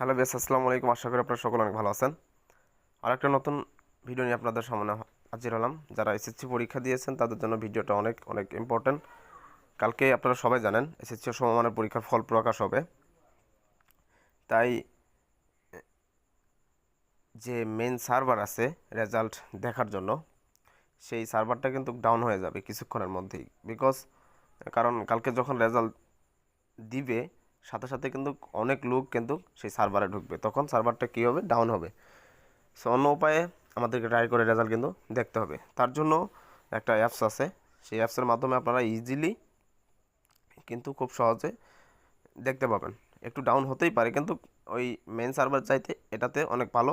Hello base আসসালামু আলাইকুম। আশা করি আপনারা সকলে অনেক ভালো আছেন। আর একটা নতুন ভিডিও নিয়ে আপনাদের সামনে হাজির হলাম। যারা এসএসসি পরীক্ষা দিয়েছেন, তাদের জন্য ভিডিওটা অনেক অনেক ইম্পর্টেন্ট কালকে আপনারা সবাই জানেন এসএসসি সমমানের পরীক্ষার ফল প্রকাশ হবে। তাই, যে মেন সার্ভার আছে রেজাল্ট দেখার জন্য, সেই সার্ভারটা কিন্তু ডাউন হয়ে যাবে কিছুক্ষণের মধ্যেই। বিকজ কারণ কালকে যখন রেজাল্ট দিবে সাথে সাথে কিন্তু অনেক লোক কিন্তু সেই সার্ভারে ঢুকবে। তখন সার্ভারটা কী হবে? ডাউন হবে। সো অন্য উপায়ে আমাদেরকে ট্রাই করে রেজাল্ট কিন্তু দেখতে হবে। তার জন্য একটা অ্যাপস আছে। সেই অ্যাপসের মাধ্যমে আপনারা ইজিলি কিন্তু খুব সহজে দেখতে পাবেন। একটু ডাউন হতেই পারে, কিন্তু ওই মেন সার্ভার চাইতে এটাতে অনেক ভালো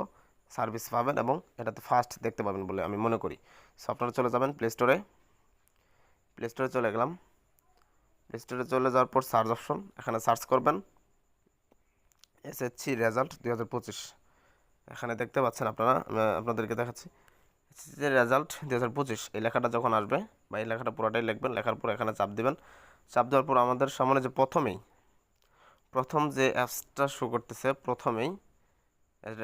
সার্ভিস পাবেন এবং এটাতে ফাস্ট দেখতে পাবেন বলে আমি মনে করি। সো আপনারা চলে যাবেন প্লে স্টোরে প্লে স্টোরে চলে গেলাম। প্লে স্টোরে চলে যাওয়ার পর সার্চ অপশন এখানে সার্চ করবেন। এসএসসি রেজাল্ট দুই হাজার পঁচিশ। এখানে দেখতে পাচ্ছেন আপনারা আপনাদেরকে দেখাচ্ছি। এসএসসি রেজাল্ট দুই হাজার পঁচিশ, এই লেখাটা যখন আসবে, বা এই লেখাটা পুরোটাই লিখবেন, লেখার পর এখানে চাপ দেবেন। চাপ দেওয়ার পর আমাদের সামনে যে প্রথমেই, প্রথম যে অ্যাপসটা শো করতেছে, প্রথমেই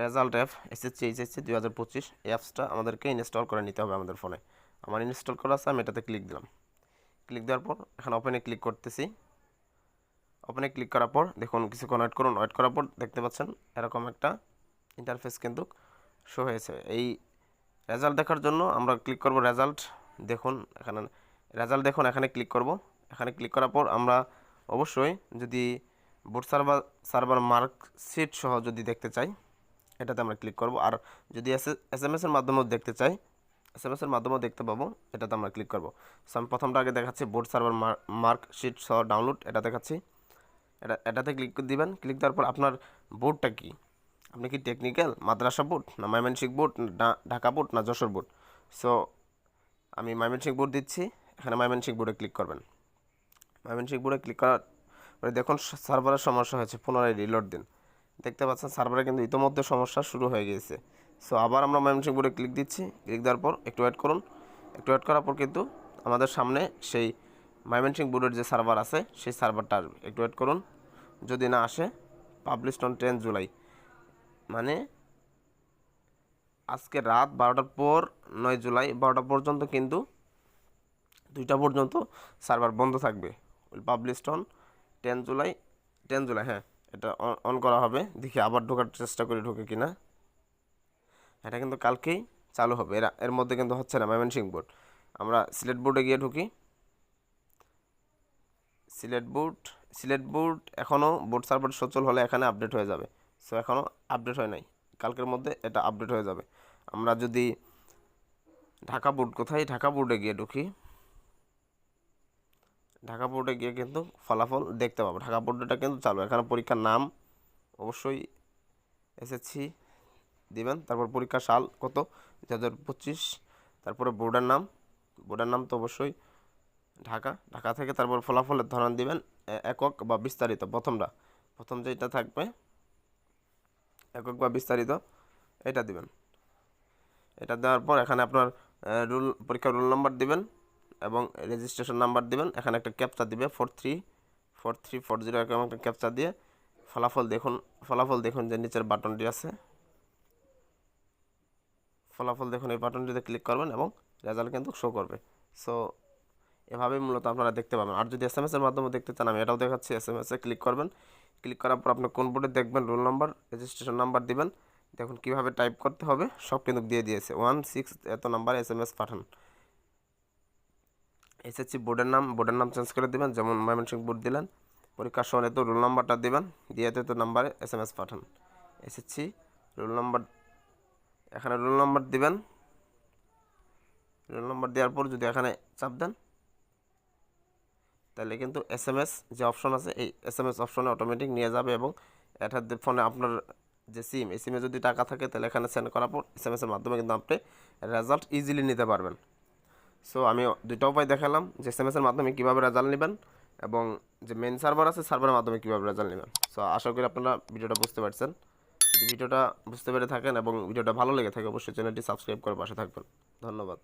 রেজাল্ট অ্যাপ এসএসসি এইচএসসি দুই হাজার পঁচিশ, এই অ্যাপসটা আমাদেরকে ইনস্টল করে নিতে হবে আমাদের ফোনে আমার ইনস্টল করা আছে, আমি এটাতে ক্লিক দিলাম। ক্লিক দেওয়ার পর, এখানে ওপেনে ক্লিক করতেছি। ওপেনে ক্লিক করার পর, দেখুন কিছুক্ষণ ওয়েট করুন। ওয়েট করার পর দেখতে পাচ্ছেন, এরকম একটা ইন্টারফেস কিন্তু শো হয়েছে। এই রেজাল্ট দেখার জন্য আমরা ক্লিক করব রেজাল্ট দেখুন, এখানে রেজাল্ট দেখুন, এখানে ক্লিক করব। এখানে ক্লিক করার পর আমরা অবশ্যই যদি বোর্ড সার্ভার সার্ভার মার্কশিট সহ যদি দেখতে চাই, এটাতে আমরা ক্লিক করব। আর যদি এস এস এসের মাধ্যমেও দেখতে চাই এস এম এসের মাধ্যমেও দেখতে পাবো, এটাতে আমরা ক্লিক করব। সো আমি প্রথমটা আগে দেখাচ্ছি বোর্ড সার্ভার মার্কশিট সহ ডাউনলোড এটা দেখাচ্ছি। এটা, এটাতে ক্লিক দিবেন ক্লিক দেওয়ার পর আপনার বোর্ডটা কি? আপনি কি টেকনিক্যাল মাদ্রাসা বোর্ড না ময়মনসিংহ বোর্ড না ঢাকা বোর্ড না যশোর বোর্ড সো আমি ময়মনসিংহ বোর্ড দিচ্ছি, এখানে ময়মনসিংহ বোর্ডে ক্লিক করবেন। ময়মনসিংহ বোর্ডে ক্লিক করার পরে দেখুন সার্ভারের সমস্যা হয়েছে, পুনরায় রিলোড দিন। দেখতে পাচ্ছেন সার্ভারে কিন্তু ইতোমধ্যে সমস্যা শুরু হয়ে গিয়েছে। সো আবার আমরা ময়মনসিংহ বোর্ডে ক্লিক দিচ্ছি। ক্লিক দেওয়ার পর একটু ওয়েট করুন। একটু ওয়েট করার পর কিন্তু আমাদের সামনে সেই ময়মনসিংহ বোর্ডের যে সার্ভার আছে, সেই সার্ভারটা আসবে। একটু ওয়েট করুন। যদি না আসে পাবলিশ অন টেন জুলাই মানে আজকে রাত বারোটার পর নয় জুলাই বারোটা পর্যন্ত কিন্তু দুইটা পর্যন্ত সার্ভার বন্ধ থাকবে। Published on ten July ten July হ্যাঁ এটা অন করা হবে। দেখি আবার ঢোকার চেষ্টা করি ঢোকে কিনা। এটা কিন্তু কালকেই চালু হবে। এরা এর মধ্যে কিন্তু হচ্ছে না, ময়মনসিংহ বোর্ড। আমরা সিলেট বোর্ডে গিয়ে ঢুকি। সিলেট বোর্ড সিলেট বোর্ড এখনও বোর্ড সার্ভার সচল হলে এখানে আপডেট হয়ে যাবে। সো এখনও আপডেট হয় নাই। কালকের মধ্যে এটা আপডেট হয়ে যাবে। আমরা যদি ঢাকা বোর্ড কোথায়? ঢাকা বোর্ডে গিয়ে ঢুকি। ঢাকা বোর্ডে গিয়ে কিন্তু ফলাফল দেখতে পাবো। ঢাকা বোর্ডটা কিন্তু চালু। এখানে পরীক্ষার নাম অবশ্যই এসএসসি দিবেন। তারপর পরীক্ষা সাল কত? দু হাজার পঁচিশ। তারপরে বোর্ডের নাম। বোর্ডের নাম তো অবশ্যই ঢাকা। ঢাকা থেকে তারপর ফলাফলের ধরন দিবেন একক বা বিস্তারিত প্রথমটা। প্রথম যেটা থাকবে, একক বা বিস্তারিত, এটা দিবেন। এটা দেওয়ার পর এখানে আপনার রুল, পরীক্ষার রুল নাম্বার দিবেন এবং রেজিস্ট্রেশন নাম্বার দিবেন। এখানে একটা ক্যাপচা দিবে, four three four three four zero একটা ক্যাপচা দিয়ে ফলাফল দেখুন ফলাফল দেখুন যে নিচের বাটনটি আছে। ফলাফল দেখুন, এই বাটনটিতে ক্লিক করবেন এবং রেজাল্ট কিন্তু শো করবে। সো এভাবে মূলত আপনারা দেখতে পাবেন। আর যদি এস এম এসের মাধ্যমে দেখতে চান, আমি এটাও দেখাচ্ছি। এস এম এসে ক্লিক করবেন। ক্লিক করার পর আপনি কোন বোর্ডে দেখবেন রোল নাম্বার রেজিস্ট্রেশন নাম্বার দিবেন। দেখুন কীভাবে টাইপ করতে হবে, সব কিন্তু দিয়ে দিয়েছে। ওয়ান সিক্স এত নাম্বার এস এম এস পাঠান এসএসসি বোর্ডের নাম বোর্ডের নাম চেঞ্জ করে দেবেন। যেমন ময়মনসিংহ বোর্ড দিলেন, পরীক্ষার সময় তো রোল নাম্বারটা দিবেন, দিয়ে তো নাম্বারে এস এম এস পাঠান। এসএসসি রোল নাম্বার এখানে রোল নাম্বার দিবেন। রোল নাম্বার দেওয়ার পর যদি এখানে চাপ দেন, তাহলে কিন্তু এস এম এস যে অপশন আছে, এই এস এম এস অপশনে অটোমেটিক নিয়ে যাবে এবং এটার ফোনে আপনার যে সিম এই সিমে যদি টাকা থাকে, তাহলে এখানে সেন্ড করার পর এস এম এসের মাধ্যমে কিন্তু আপনি রেজাল্ট ইজিলি নিতে পারবেন। সো আমি দুইটা উপায় দেখালাম যে এস এম এসের মাধ্যমে কীভাবে রেজাল্ট নেবেন এবং যে মেন সার্ভার আছে সার্ভারের মাধ্যমে কীভাবে রেজাল্ট নেবেন। সো আশা করি আপনারা ভিডিওটা বুঝতে পারছেন। ভিডিওটা বুঝতে পেরে থাকেন এবং ভিডিওটা ভালো লেগে থাকে, অবশ্যই চ্যানেলটি সাবস্ক্রাইব করে পাশে থাকবেন। ধন্যবাদ।